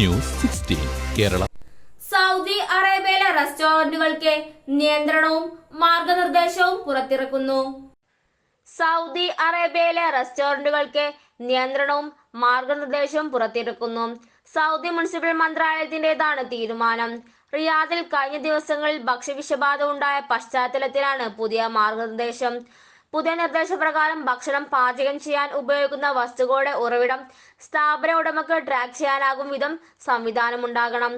News sixteen Kerala. Saudi അറേബ്യയിലെ റെസ്റ്റോറന്റുകൾക്ക് നിയന്ത്രണവും മാർഗനിർദ്ദേശവും പുറത്തിറക്കുന്നു. Saudi അറേബ്യയിലെ റെസ്റ്റോറന്റുകൾക്ക് നിയന്ത്രണവും മാർഗനിർദ്ദേശവും പുറത്തിറക്കുന്നു. സൗദി മുനിസിപ്പൽ മന്ത്രാലയത്തിന്റേതാണ് തീരുമാനം. റിയാദിൽ കഴിഞ്ഞ ദിവസങ്ങളിൽ ഭക്ഷ്യവിഷബാധ ഉണ്ടായ പശ്ചാത്തലത്തിലാണ് പുതിയ മാർഗനിർദ്ദേശം. പുതിയ നിർദ്ദേശപ്രകാരം ഭക്ഷണം പാചകം ചെയ്യാൻ ഉപയോഗിക്കുന്ന വസ്തുക്കളുടെ ഉറവിടം സ്ഥാപന ഉടമക്ക് ട്രാക്ക് ചെയ്യാനാകും വിധം സംവിധാനമുണ്ടാകണം.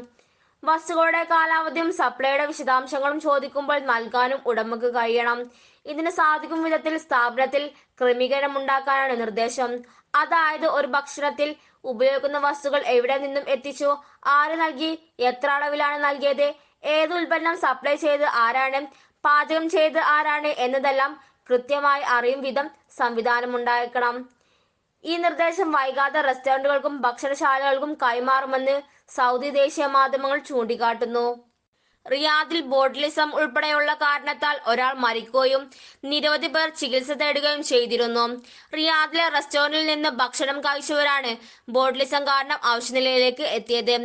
വസ്തുക്കളുടെ കാലാവധിയും സപ്ലൈയുടെ വിശദാംശങ്ങളും ചോദിക്കുമ്പോൾ നൽകാനും ഉടമക്ക് കഴിയണം. ഇതിന് സാധിക്കും വിധത്തിൽ സ്ഥാപനത്തിൽ ക്രമീകരണം ഉണ്ടാക്കാനാണ് നിർദ്ദേശം. അതായത് ഒരു ഭക്ഷണത്തിൽ ഉപയോഗിക്കുന്ന വസ്തുക്കൾ എവിടെ നിന്നും എത്തിച്ചു ആര് നൽകി എത്ര അളവിലാണ് നൽകിയത് ഏത് ഉൽപ്പന്നം സപ്ലൈ ചെയ്ത് ആരാണ് പാചകം ചെയ്ത് ആരാണ് എന്നതെല്ലാം കൃത്യമായി അറിയും വിധം സംവിധാനമുണ്ടായിരിക്കണം ഈ നിർദ്ദേശം വൈകാതെ റെസ്റ്റോറന്റുകൾക്കും ഭക്ഷണശാലകൾക്കും കൈമാറുമെന്ന് സൗദി ദേശീയ മാധ്യമങ്ങൾ ചൂണ്ടിക്കാട്ടുന്നു. റിയാദിൽ ബോട്ടിലിസം ഉൾപ്പെടെയുള്ള കാരണത്താൽ ഒരാൾ മരിക്കുകയും നിരവധി പേർ ചികിത്സ തേടുകയും ചെയ്തിരുന്നു. റിയാദിലെ റെസ്റ്റോറന്റിൽ നിന്ന് ഭക്ഷണം കഴിച്ചവരാണ് ബോട്ടിലിസം കാരണം ആവശ്യനിലയിലേക്ക് എത്തിയത്.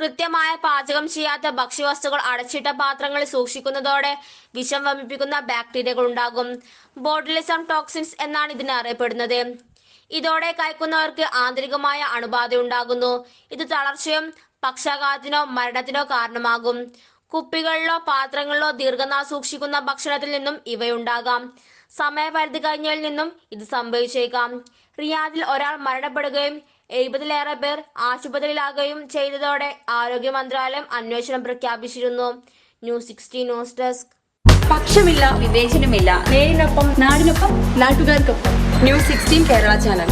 കൃത്യമായ പാചകം ചെയ്യാത്ത ഭക്ഷ്യവസ്തുക്കൾ അടച്ചിട്ട പാത്രങ്ങളിൽ സൂക്ഷിക്കുന്നതോടെ വിഷം വമിപ്പിക്കുന്ന ബാക്ടീരിയകൾ ഉണ്ടാകും. ബോട്ടിലിസം ടോക്സിൻസ് എന്നാണ് ഇതിനെ അറിയപ്പെടുന്നത്. ഇതോടെ കഴിക്കുന്നവർക്ക് ആന്തരികമായ അണുബാധ ഉണ്ടാകുന്നു ഇത് തളർച്ചയും പക്ഷാഘാതത്തിനോ മരണത്തിനോ കാരണമാകും. കുപ്പികളിലോ പാത്രങ്ങളിലോ ദീർഘനാൾ സൂക്ഷിക്കുന്ന ഭക്ഷണത്തിൽ നിന്നും ഇവയുണ്ടാകാം. സമയപരിധി കഴിഞ്ഞതിൽ നിന്നും ഇത് സംഭവിച്ചേക്കാം. റിയാദിൽ ഒരാൾ മരണപ്പെടുകയും എഴുപതിലേറെ പേർ ആശുപത്രിയിലാകുകയും ചെയ്തതോടെ ആരോഗ്യ മന്ത്രാലയം അന്വേഷണം പ്രഖ്യാപിച്ചിരുന്നു. News sixty news desk. പക്ഷമില്ല വിവേചനമില്ല. നേരിനൊപ്പം നാടിനൊപ്പം നാട്ടുകാർക്കൊപ്പം. News sixteen Kerala channel.